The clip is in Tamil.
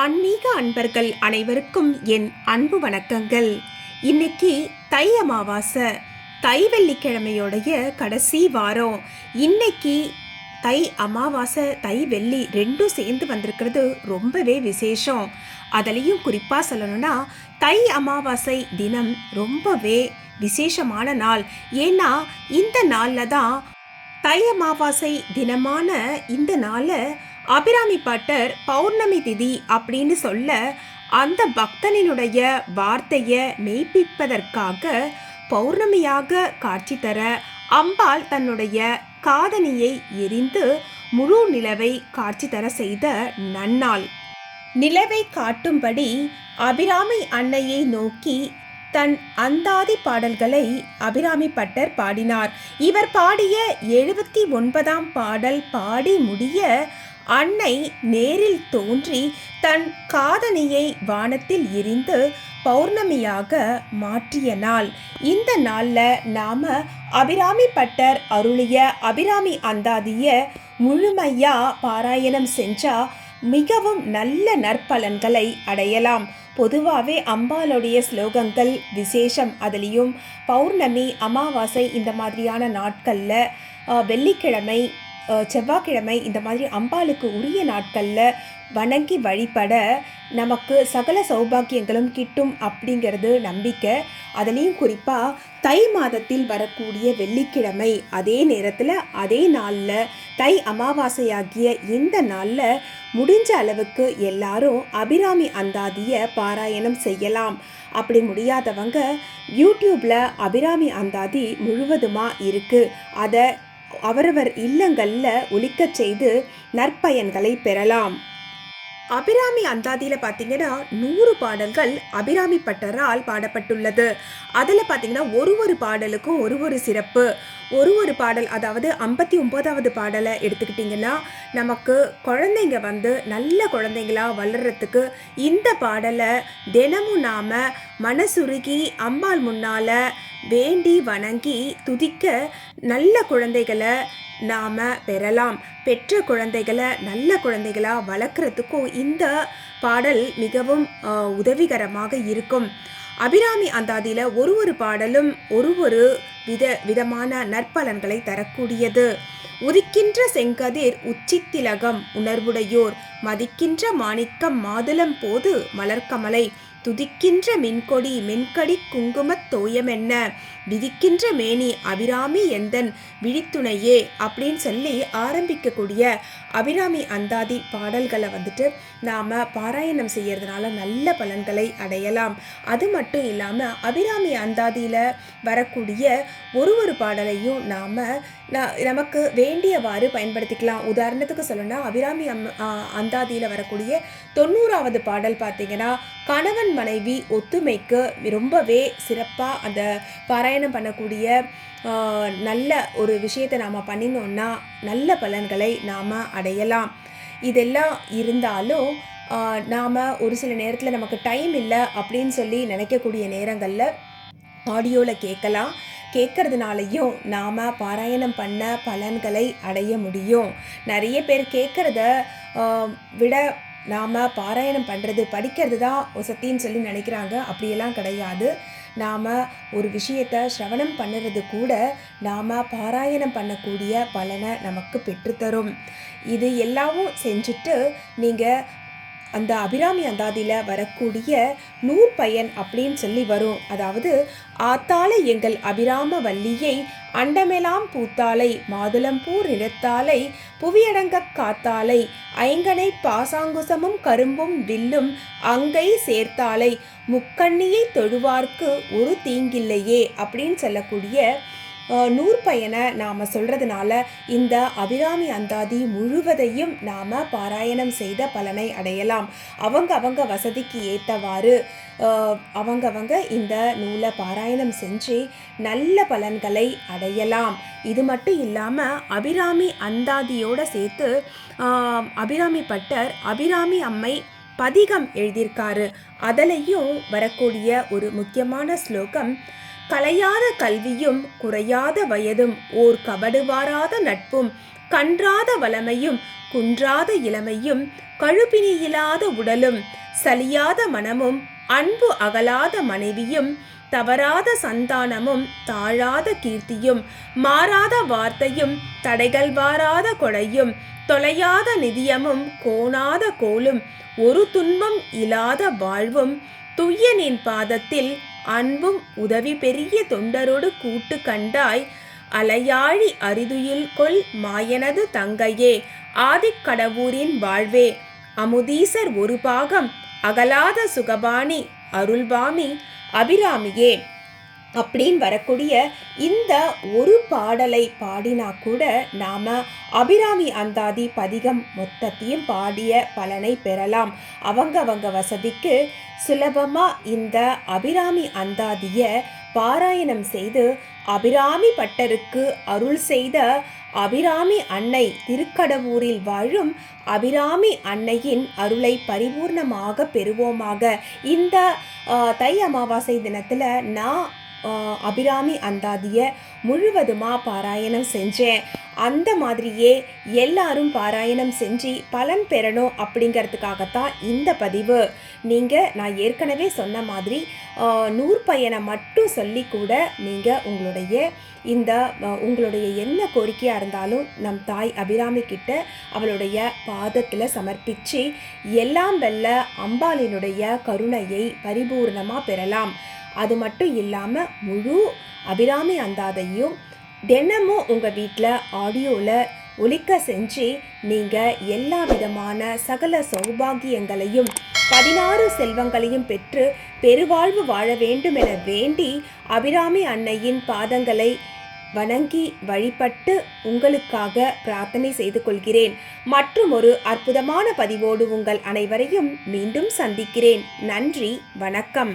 ஆன்மீக அன்பர்கள் அனைவருக்கும் என் அன்பு வணக்கங்கள். இன்னைக்கு தை அமாவாசை தை வெள்ளிக்கிழமையோடைய கடைசி வாரம். இன்னைக்கு தை அமாவாசை தை வெள்ளி ரெண்டும் சேர்ந்து வந்திருக்கிறது ரொம்பவே விசேஷம். அதுலேயும் குறிப்பாக சொல்லணும்னா தை அமாவாசை தினம் ரொம்பவே விசேஷமான நாள். ஏன்னா இந்த நாளில் தான் தை அமாவாசை தினமான இந்த நாளை அபிராமி பட்டர் பௌர்ணமி திதி அப்படின்னு சொல்ல அந்த பக்தனினுடைய வார்த்தையை மெய்ப்பிப்பதற்காக பௌர்ணமியாக காட்சி தர அம்பாள் தன்னுடைய காதனியை எரிந்து முழு நிலவை காட்சி தர செய்த நன்னாள். நிலவை காட்டும்படி அபிராமி அன்னையை நோக்கி தன் அந்தாதி பாடல்களை அபிராமி பட்டர் பாடினார். இவர் பாடிய எழுபத்தி ஒன்பதாம் பாடல் பாடி முடிய அன்னை நேரில் தோன்றி தன் காதனியை வானத்தில் எரிந்து பௌர்ணமியாக மாற்றிய நாள். இந்த நாளில் நாம் அபிராமி பட்டர் அருளிய அபிராமி அந்தாதிய முழுமையா பாராயணம் செஞ்சா மிகவும் நல்ல நற்பலன்களை அடையலாம். பொதுவாகவே அம்பாளுடைய ஸ்லோகங்கள் விசேஷம். அதுலேயும் பௌர்ணமி அமாவாசை இந்த மாதிரியான நாட்களில் வெள்ளிக்கிழமை செவ்வாய்க்கிழமை இந்த மாதிரி அம்பாளுக்கு உரிய நாட்களில் வணங்கி வழிபட நமக்கு சகல சௌபாக்கியங்களும் கிட்டும் அப்படிங்கிறது நம்பிக்கை. அதுலேயும் குறிப்பாக தை மாதத்தில் வரக்கூடிய வெள்ளிக்கிழமை அதே நேரத்தில் அதே நாளில் தை அமாவாசையாகிய இந்த நாளில் முடிஞ்ச அளவுக்கு எல்லாரும் அபிராமி அந்தாதிய பாராயணம் செய்யலாம். அப்படி முடியாதவங்க யூடியூப்பில் அபிராமி அந்தாதி முழுவதுமாக இருக்குது அதை அவரவர் இல்லங்களில் ஒழிக்கச் செய்து நற்பயன்களை பெறலாம். அபிராமி அந்தாதியில் பார்த்தீங்கன்னா நூறு பாடல்கள் அபிராமி பட்டரால் பாடப்பட்டுள்ளது. அதில் பார்த்தீங்கன்னா ஒரு ஒரு பாடலுக்கும் ஒரு ஒரு சிறப்பு. ஒரு ஒரு பாடல் அதாவது ஐம்பத்தி ஒம்போதாவது பாடலை எடுத்துக்கிட்டிங்கன்னா நமக்கு குழந்தைங்க வந்து நல்ல குழந்தைங்களா வளர்கிறதுக்கு இந்த பாடலை தினமும் நாம் மனசுருகி அம்பாள் முன்னால் வேண்டி வணங்கி துதிக்க நல்ல குழந்தைகளை நாம் பெறலாம். பெற்ற குழந்தைகளை நல்ல குழந்தைகளாக வளர்க்குறதுக்கும் இந்த பாடல் மிகவும் உதவிகரமாக இருக்கும். அபிராமி அந்தாதியில் ஒரு ஒரு பாடலும் ஒரு ஒரு வித விதமான நற்பலன்களை தரக்கூடியது. உதிக்கின்ற செங்கதிர் உச்சித்திலகம் உணர்வுடையோர் மதிக்கின்ற மாணிக்கம் மாதுளம் போது மலர்க்கமலை துதிக்கின்ற மின்கொடி மென்கடி குங்குமத் தோயமென்ன விதிக்கின்ற மேனி அபிராமி எந்தன் விழித்துணையே அப்படின்னு சொல்லி ஆரம்பிக்கக்கூடிய அபிராமி அந்தாதி பாடல்களை வந்துட்டு நாம் பாராயணம் செய்யறதுனால நல்ல பலன்களை அடையலாம். அது மட்டும் இல்லாமல் அபிராமி அந்தாதியில் வரக்கூடிய ஒரு ஒரு பாடலையும் நாம் நமக்கு வேண்டியவாறு பயன்படுத்திக்கலாம். உதாரணத்துக்கு சொல்லணும்னா அபிராமி அம் அந்தாதியில் வரக்கூடிய தொண்ணூறாவது பாடல் பார்த்தீங்கன்னா கணவன் மனைவி ஒத்துமைக்கு ரொம்பவே சிறப்பாக அந்த பாராயணம் பண்ணக்கூடிய நல்ல ஒரு விஷயத்தை நாம் பண்ணினோம்னா நல்ல பலன்களை நாம் அடையலாம். இதெல்லாம் இருந்தாலும் நாம் ஒரு சில நேரத்தில் நமக்கு டைம் இல்லை அப்படின்னு சொல்லி நினைக்கக்கூடிய நேரங்களில் ஆடியோவில் கேட்கலாம். கேட்கறதுனாலையும் நாம் பாராயணம் பண்ண பலன்களை அடைய முடியும். நிறைய பேர் கேட்குறத விட நாம் பாராயணம் பண்ணுறது படிக்கிறது தான் சத்தின்னு சொல்லி நினைக்கிறாங்க. அப்படியெல்லாம் கிடையாது. நாம் ஒரு விஷயத்தை சிரவணம் பண்ணுறது கூட நாம் பாராயணம் பண்ணக்கூடிய பலனை நமக்கு பெற்றுத்தரும். இது எல்லாமும் செஞ்சுட்டு நீங்கள் அந்த அபிராமி அந்தாதியில் வரக்கூடிய நூற்பயன் அப்படின்னு சொல்லி வரும். அதாவது ஆத்தாளை எங்கள் அபிராம வள்ளியை அண்டமெலாம் பூத்தாளை மாதுளம்பூர் நிறத்தாலை புவியடங்க காத்தாலை ஐங்கனை பாசாங்குசமும் கரும்பும் வில்லும் அங்கை சேர்த்தாளை முக்கண்ணியை தொழுவார்க்கு ஒரு தீங்கில்லையே அப்படின்னு சொல்லக்கூடிய நூற்பயனை நாம் சொல்கிறதுனால இந்த அபிராமி அந்தாதி முழுவதையும் நாம் பாராயணம் செய்த பலனை அடையலாம். அவங்க அவங்க வசதிக்கு ஏற்றவாறு அவங்கவங்க இந்த நூலை பாராயணம் செஞ்சு நல்ல பலன்களை அடையலாம். இது மட்டும் இல்லாமல் அபிராமி அந்தாதியோடு சேர்த்து அபிராமி பட்டர் அபிராமி அம்மை பதிகம் எழுதியிருக்காரு. அதுலேயும் வரக்கூடிய ஒரு முக்கியமான ஸ்லோகம் கலையாத கல்வியும் குறையாத வயதும் ஓர் கபடுவாராத நட்பும் கன்றாத வளமையும் குன்றாத இளமையும் கழுப்பினியில்லாத உடலும் சலியாத மனமும் அன்பு அகலாத மனைவியும் தவறாத சந்தானமும் தாழாத கீர்த்தியும் மாறாத வார்த்தையும் தடைகள் வாராத கொடையும் தொலையாத நிதியமும் கோணாத கோலும் ஒரு துன்பம் இல்லாத வாழ்வும் துய்யனின் பாதத்தில் அன்பும் உதவி பெரிய தொண்டரோடு கூட்டு கண்டாய் அலையாழி அரிதுயில் கொள் மாயனது தங்கையே ஆதிக்கடவூரின் வாழ்வே அமுதீசர் ஒரு பாகம் அகலாத சுகபாணி அருள்பாமி அபிராமியே. அப்படின்னு வரக்கூடிய இந்த ஒரு பாடலை பாடினா கூட நாம அபிராமி அந்தாதி பதிகம் மொத்தத்தையும் பாடிய பலனை பெறலாம். அவங்க அவங்க வசதிக்கு சுலபமா இந்த அபிராமி அந்தாதியை பாராயணம் செய்து அபிராமி பட்டருக்கு அருள் செய்த அபிராமி அன்னை திருக்கடவூரில் வாழும் அபிராமி அன்னையின் அருளை பரிபூர்ணமாக பெறுவோமாக. இந்த தை அமாவாசை தினத்தில் நான் அபிராமி அந்தாதிய முழுவதுமாக பாராயணம் செஞ்சேன். அந்த மாதிரியே எல்லாரும் பாராயணம் செஞ்சு பலன் பெறணும் அப்படிங்கிறதுக்காகத்தான் இந்த பதிவு. நீங்கள் நான் ஏற்கனவே சொன்ன மாதிரி நூற்பயனை நூற்பயணம் மட்டும் சொல்லி கூட நீங்கள் உங்களுடைய இந்த உங்களுடைய என்ன கோரிக்கையாக இருந்தாலும் நம் தாய் அபிராமி கிட்ட அவளுடைய பாதத்தில் சமர்ப்பித்து எல்லாம் வெல்ல அம்பாளினுடைய கருணையை பரிபூர்ணமாக பெறலாம். அது மட்டும் இல்லாமல் முழு அபிராமி அந்தாதையும் தினமும் உங்கள் வீட்டில் ஆடியோவில் ஒலிக்க செஞ்சு நீங்கள் எல்லா விதமான சகல சௌபாகியங்களையும் பதினாறு செல்வங்களையும் பெற்று பெருவாழ்வு வாழ வேண்டும் என வேண்டி அபிராமி அன்னையின் பாதங்களை வணங்கி வழிபட்டு உங்களுக்காக பிரார்த்தனை செய்து கொள்கிறேன். மற்றும் ஒரு அற்புதமான பதிவோடு உங்கள் அனைவரையும் மீண்டும் சந்திக்கிறேன். நன்றி வணக்கம்.